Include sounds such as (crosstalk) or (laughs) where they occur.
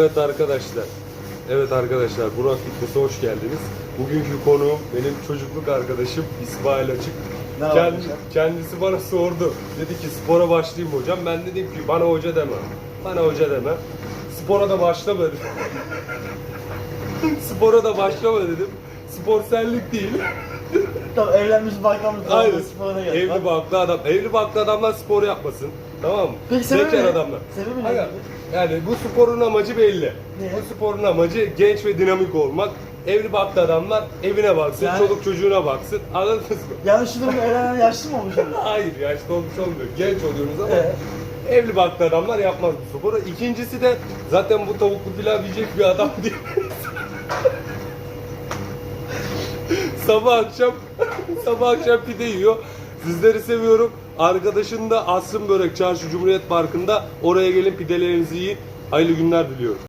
Evet arkadaşlar. Evet arkadaşlar Burak Fitness'e hoş geldiniz. Bugünkü konuğum benim çocukluk arkadaşım İsmail Açık. Ne Kend- kendisi bana sordu. Dedi ki spora başlayayım mı hocam. Ben dedim ki bana hoca deme. Bana hoca deme. Spora da başlama dedim. (laughs) Spora da başlama dedim. Spor senlik değil. Tamam evlenmiş bakanlık Aynen. sporuna geldi. Evli barklı adam. Evli barklı adamlar spor yapmasın. Tamam mı? Peki sebebi Bekar ne? adamlar. Sebebi ne? Aga, Yani bu sporun amacı belli. Ne? Bu sporun amacı genç ve dinamik olmak. Evli barklı adamlar evine baksın, Yani- çoluk çocuğuna baksın. Anladınız mı? Yani şu durumda evlenen yaşlı mı olmuş? Hayır yaşlı olmuş olmuyor. Genç oluyorsunuz ama Evet. evli barklı adamlar yapmaz bu sporu. İkincisi de zaten bu tavuklu pilav yiyecek bir adam değil. (laughs) sabah akşam (laughs) sabah akşam pide yiyor. Sizleri seviyorum. Arkadaşın da Asrın Börek Çarşı Cumhuriyet Parkı'nda oraya gelin pidelerinizi yiyin. Hayırlı günler diliyorum.